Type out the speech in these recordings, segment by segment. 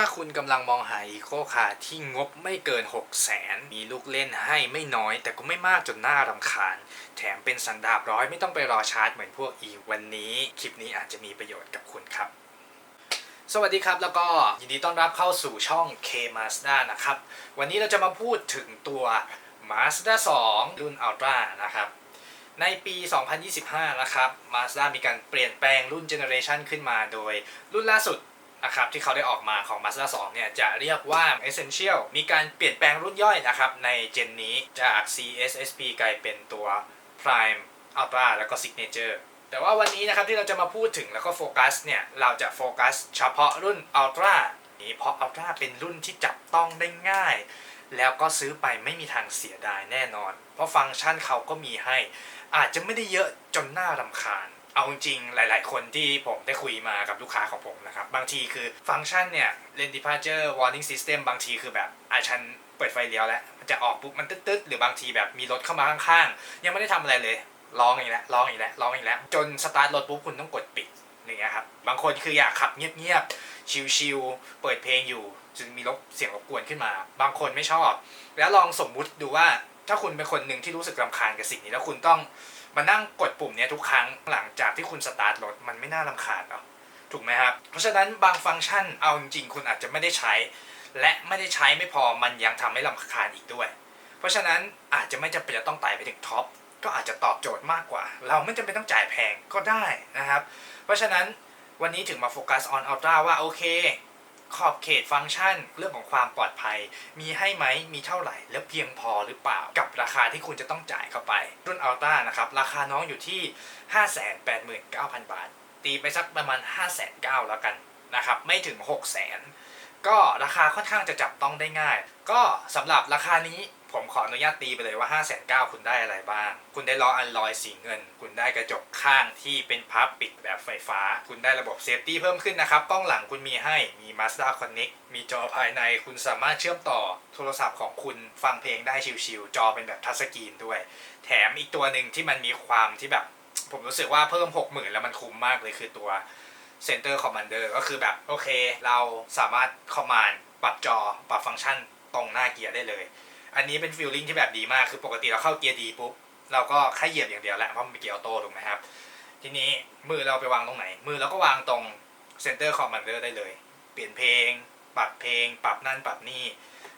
ถ้าคุณกำลังมองหาอีโคคาร์ที่งบไม่เกิน 6 0แสนมีลูกเล่นให้ไม่น้อย แต่ก็ไม่มากจนน่ารำคาญ แถมเป็นสันดาบร้อยไม่ต้องไปรอชาร์จเหมือนพวกอีวันนี้ คลิปนี้อาจจะมีประโยชน์กับคุณครับสวัสดีครับ แล้วก็ยินดีต้อนรับเข้าสู่ช่อง K Mazda นะครับ วันนี้เราจะมาพูดถึงตัว Mazda 2 รุ่น Ultra นะครับ ในปี 2025 นะครับ Mazda มีการเปลี่ยนแปลงรุ่นเจเนอเรชันขึ้นมาโดยรุ่นล่าสุด นะครับที่เขาได้ออกมาของ Mazda 2 เนี่ย จะเรียกว่า Essential มีการเปลี่ยนแปลงรุ่นย่อยนะครับ ในเจนนี้จาก CSSP กลายเป็นตัว Prime Ultra แล้วก็ Signature แต่ว่าวันนี้นะครับที่เราจะมาพูดถึงแล้วก็โฟกัสเนี่ย เราจะโฟกัสเฉพาะรุ่น Ultra นี้เพราะ Ultra เป็นรุ่นที่จับต้องได้ง่าย แล้วก็ซื้อไปไม่มีทางเสียดายแน่นอน เพราะฟังก์ชันเขาก็มีให้ อาจจะไม่ได้เยอะจนน่ารำคาญ เอาจริงๆหลาย ๆ คนที่ผมได้คุยมากับลูกค้าของผมนะครับ บางทีคือฟังก์ชันเนี่ย lane departure warning system บางทีคือแบบอาฉันเปิดไฟเลี้ยวแล้ว มันจะออกปุ๊บมันตึ๊ดๆ หรือบางทีแบบมีรถเข้ามาข้าง ๆ ยังไม่ได้ทำอะไรเลยร้องอีกแล้วร้องอีกแล้วร้องอีกแล้ว จนสตาร์ทรถปุ๊บคุณต้องกดปิดอย่างเงี้ยครับบางคนคืออยากขับเงียบๆชิลๆเปิดเพลงอยู่จึงมีรบเสียงรบกวนขึ้นมา บางคนไม่ชอบ แล้วลองสมมุติดูว่าถ้าคุณเป็นคนหนึ่งที่รู้สึกรำคาญกับสิ่งนี้แล้วคุณต้อง มานั่งกดปุ่มเนี้ยทุกครั้งหลังจากที่คุณสตาร์ทรถมันไม่น่ารำคาญหรอถูกไหมครับ เพราะฉะนั้นบางฟังก์ชันเอาจริงคุณอาจจะไม่ได้ใช้ และไม่ได้ใช้ไม่พอมันยังทำให้รำคาญอีกด้วย เพราะฉะนั้นอาจจะไม่จำเป็นจะต้องไต่ไปถึงท็อปก็อาจจะตอบโจทย์มากกว่า เราไม่จำเป็นต้องจ่ายแพงก็ได้นะครับ เพราะฉะนั้นวันนี้ถึงมาโฟกัส on ultra ว่าโอเค ขอบเขตฟังก์ชัน เรื่องของความปลอดภัย มีให้ไหมมีเท่าไหร่ แล้วเพียงพอหรือเปล่ากับราคาที่คุณจะต้องจ่ายเข้าไป รุ่นอัลต้านะครับราคาน้องอยู่ที่ 589,000 บาท ตีไปสักประมาณ 509,000แล้วกันนะครับไม่ถึง 600,000ก็ราคาค่อนข้างจะจับต้องได้ง่าย ก็สำหรับราคานี้ ผมขออนุญาตตีไปเลยว่า5 9 0 0 0คุณได้อะไรบ้าง คุณได้ล้ออันลอยสีเงิน คุณได้กระจกข้างที่เป็นพับปิดแบบไฟฟ้า คุณได้ระบบเซฟตี้เพิ่มขึ้นนะครับ กล้องหลังคุณมีให้ มี Mazda Connect มีจอภายใน คุณสามารถเชื่อมต่อโทรศัพท์ของคุณฟังเพลงได้ชิวๆจอเป็นแบบทัชสกรีนด้วย แถมอีกตัวหนึ่งที่มันมีความที่แบบ ผมรู้สึกว่าเพิ่ม 60,000 แล้วมันคุ้มมากเลยคือตัว Center Commander ก็คือแบบโอเค เราสามารถ command ปรับจอปรับฟังก์ชันตรงหน้าเกียร์ได้เลย อันนี้เป็นฟีลลิ่งที่แบบดีมากคือปกติเราเข้าเกียร์ดีปุ๊บเราก็แค่เหยียบอย่างเดียวแหละเพราะมันเป็นเกียร์ออโต้ถูกไหมครับ ทีนี้มือเราไปวางตรงไหน มือเราก็วางตรง Center Commander ได้เลย เปลี่ยนเพลง ปรับเพลง ปรับนั่นปรับนี่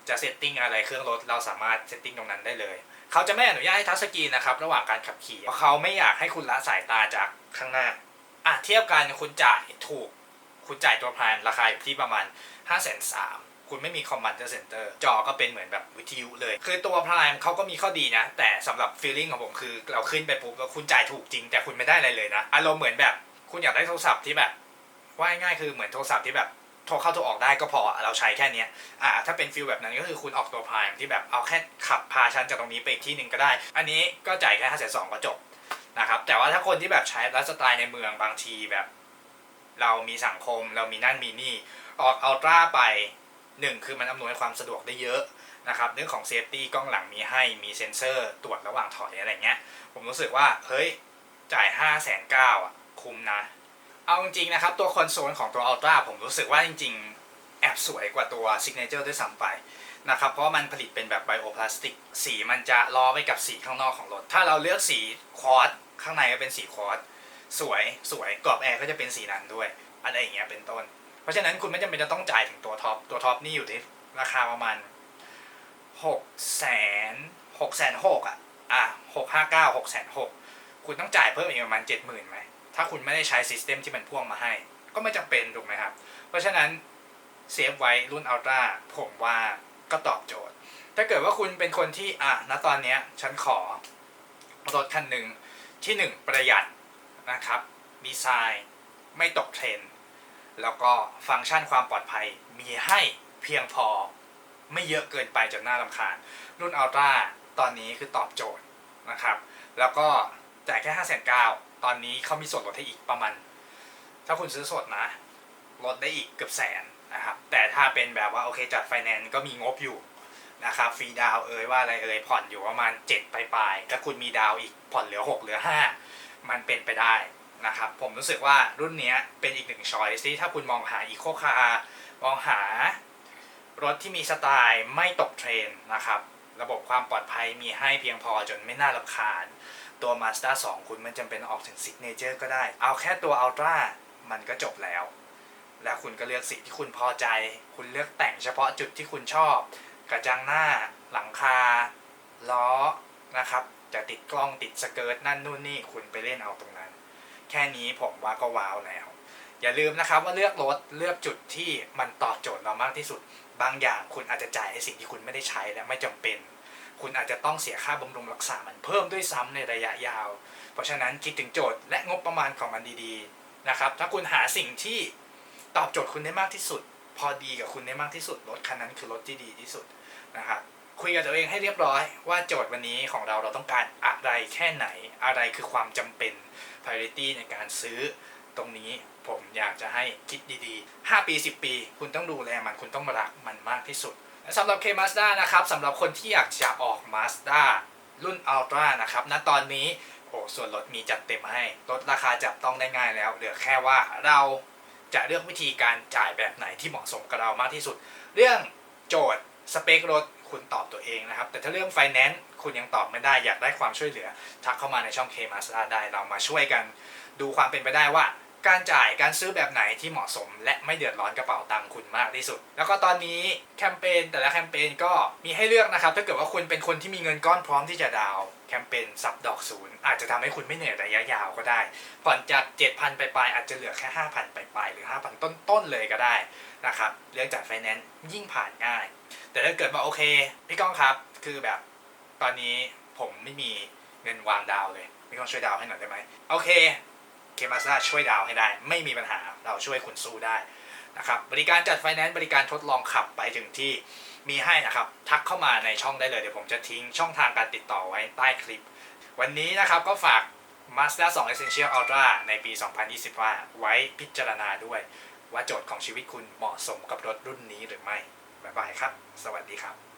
จะเซตติ้งอะไรเครื่องรถเราสามารถเซตติ้งตรงนั้นได้เลย เขาจะไม่อนุญาตให้ทัชสกรีนนะครับ ระหว่างการขับขี่เพราะเขาไม่อยากให้คุณละสายตาจากข้างหน้าอะเทียบกันคุณจ่ายถูก คุณจ่ายตัวพลานราคาอยู่ที่ประมาณ5 3 0 0 0คุณไม่ มีคอมมานด์เซ็นเตอร์จอก็เป็นเหมือนแบบวิทยุเลย คือตัวพลานเขาก็มีข้อดีนะ แต่สำหรับฟีลลิ่งของผมคือเราขึ้นไปปุ๊บแล้วคุณจ่ายถูกจริง แต่คุณไม่ได้อะไรเลยนะ อารมณ์เหมือนแบบคุณอยากได้โทรศัพท์ที่แบบว่าง่ายคือเหมือนโทรศัพท์ที่แบบโทรเข้าโทรออกได้ก็พอเราใช้แค่นี้อ่าถ้าเป็นฟิลแบบนั้นก็คือคุณออกตัวพายที่แบบเอาแค่ขับพาฉันจากตรงนี้ไปอีกที่หนึ่งก็ได้ อันนี้ก็จ่ายแค่ห้าแสนสองก็จบนะครับแต่ว่าถ้าคนที่แบบใช้ไลฟ์สไตล์ในเมืองบางทีแบบ เรามีสังคมเรามีนั่นมีนี่ ออกอัลตร้าไป หนึ่งคือมันอำนวยความสะดวกได้เยอะนะครับเรื่องของเซฟตี้กล้องหลังมีให้มีเซ็นเซอร์ตรวจระหว่างถอยอะไรเงี้ย ผมรู้สึกว่าเฮ้ยจ่าย5้าแสนเก้าอะคุ้มนะ เอาจริงๆนะครับ ตัวคอนโซลของตัว Ultra ผมรู้สึกว่าจริง ๆ แอบสวยกว่าตัว Signature ด้วยซ้ำไปนะครับเพราะมันผลิตเป็นแบบไบโอพลาสติก สีมันจะล้อไปกับสีข้างนอกของรถ ถ้าเราเลือกสีควอตข้างในก็เป็นสีควอตสวยสวยกรอบแอร์ก็จะเป็นสีนั้นด้วยอะไรอย่างเงี้ยเป็นต้น เพราะฉะนั้นคุณไม่จำเป็นจะต้องจ่ายถึงตัวท็อป ตัวท็อปนี่อยู่ที่ราคาประมาณหกแสนหกแสนหกอะ อะหกห้าเก้าหกแสนหกคุณต้องจ่ายเพิ่มอีกประมาณเจ็ดหมื่นไหม ถ้าคุณไม่ได้ใช้ซิสเต็มที่มันพ่วงมาให้ ก็ไม่จำเป็นถูกไหมครับ เพราะฉะนั้นเซฟไว้รุ่นอัลตร้าผมว่าก็ตอบโจทย์ ถ้าเกิดว่าคุณเป็นคนที่อะณตอนเนี้ยฉันขอรถคันหนึ่งที่หนึ่งประหยัดนะครับดีไซน์ไม่ตกเทรนด์ แล้วก็ฟังก์ชันความปลอดภัยมีให้เพียงพอไม่เยอะเกินไปจนน่ารำคาญ รุ่นอัลตร้าตอนนี้คือตอบโจทย์นะครับ แล้วก็จ่ายแค่5 9 0 0 0ตอนนี้เขามีส่วนลดให้อีกประมาณ ถ้าคุณซื้อสดนะ ลดได้อีกเกือบแสนนะครับ แต่ถ้าเป็นแบบว่าโอเคจัดไฟแนนซ์ก็มีงบอยู่นะครับฟรีดาวเอ่ยว่าอะไรเอ่ยผ่อนอยู่ประมาณ7ปลายๆถ้าคุณมีดาวอีกผ่อนเหลือ 6 เหลือ 5 มันเป็นไปได้ นะครับ ผมรู้สึกว่ารุ่นนี้เป็นอีกหนึ่งช้อยที่ถ้าคุณมองหาอีโคคาร์มองหารถที่มีสไตล์ไม่ตกเทรนนะครับ ระบบความปลอดภัยมีให้เพียงพอจนไม่น่ารำคาญ ตัว Mazda 2 คุณไม่จำเป็นออกถึง Signature ก็ได้ เอาแค่ตัว Ultra มันก็จบแล้ว แล้วคุณก็เลือกสีที่คุณพอใจ คุณเลือกแต่งเฉพาะจุดที่คุณชอบ กระจังหน้า หลังคา ล้อนะครับ จะติดกล้องติดสเกิร์ตนั่นนู่นนี่ คุณไปเล่นเอาตรงนั้น แค่นี้ผมว่าก็ว้าวแล้ว อย่าลืมนะครับว่าเลือกรถเลือกจุดที่มันตอบโจทย์เรามากที่สุด บางอย่างคุณอาจจะจ่ายในสิ่งที่คุณไม่ได้ใช้และไม่จำเป็น คุณอาจจะต้องเสียค่าบำรุงรักษามันเพิ่มด้วยซ้ำในระยะยาว เพราะฉะนั้นคิดถึงโจทย์และงบประมาณของมันดีๆนะครับถ้าคุณหาสิ่งที่ตอบโจทย์คุณได้มากที่สุด พอดีกับคุณได้มากที่สุดรถคันนั้นคือรถที่ดีที่สุดนะครับ คุยกับตัวเองให้เรียบร้อย ว่าโจทย์วันนี้ของเราเราต้องการอะไรแค่ไหน อะไรคือความจำเป็น priority ในการซื้อตรงนี้ผมอยากจะให้คิดดีๆ 5 ปี 10 ปี คุณต้องดูแลมันคุณต้องรักมันมากที่สุดสำหรับ K Mazda นะครับสำหรับคนที่อยากจะออก Mazda รุ่น Ultra นะครับณตอนนี้โอ้ส่วนลดมีจัดเต็มให้ลดราคาจับต้องได้ง่ายแล้ว เหลือแค่ว่าเราจะเลือกวิธีการจ่ายแบบไหนที่เหมาะสมกับเรามากที่สุด เรื่องโจทย์สเปครถ คุณตอบตัวเองนะครับ แต่ถ้าเรื่องไฟแนนซ์คุณยังตอบไม่ได้อยากได้ความช่วยเหลือ ทักเข้ามาในช่อง K Master ได้เรามาช่วยกันดูความเป็นไปได้ว่า การจ่ายการซื้อแบบไหนที่เหมาะสม และไม่เดือดร้อนกระเป๋าตังค์คุณมากที่สุด แล้วก็ตอนนี้แคมเปญแต่ละแคมเปญก็มีให้เลือกนะครับ ถ้าเกิดว่าคุณเป็นคนที่มีเงินก้อนพร้อมที่จะดาวแคมเปญสับดอกศูนย์อาจจะทำให้คุณไม่เหนื่อยระยะยาวก็ได้ ผ่อนจาก 7,000 ไปปลายอาจจะเหลือแค่ 5,000 ไปปลายหรือ 5,000 ต้นๆเลยก็ได้นะครับเรื่องจากไฟแนนซ์ยิ่งผ่านง่าย แต่ถ้าเกิดว่าโอเคพี่ก้องครับ คือแบบตอนนี้ผมไม่มีเงินวางดาวเลยพี่ก้องช่วยดาวให้หน่อยได้ไหมโอเค เคมาซ่าช่วยดาวให้ได้ ไม่มีปัญหาเราช่วยคุณสู้ได้นะครับบริการจัดไฟแนนซ์บริการทดลองขับไปถึงที่มีให้นะครับ ทักเข้ามาในช่องได้เลยเดี๋ยวผมจะทิ้งช่องทางการติดต่อไว้ใต้คลิป วันนี้นะครับก็ฝาก Mazda 2 Essential Ultra ในปี 2025ไว้พิจารณาด้วย ว่าโจทย์ของชีวิตคุณเหมาะสมกับรถรุ่นนี้หรือไม่ บ๊ายบายครับ สวัสดีครับ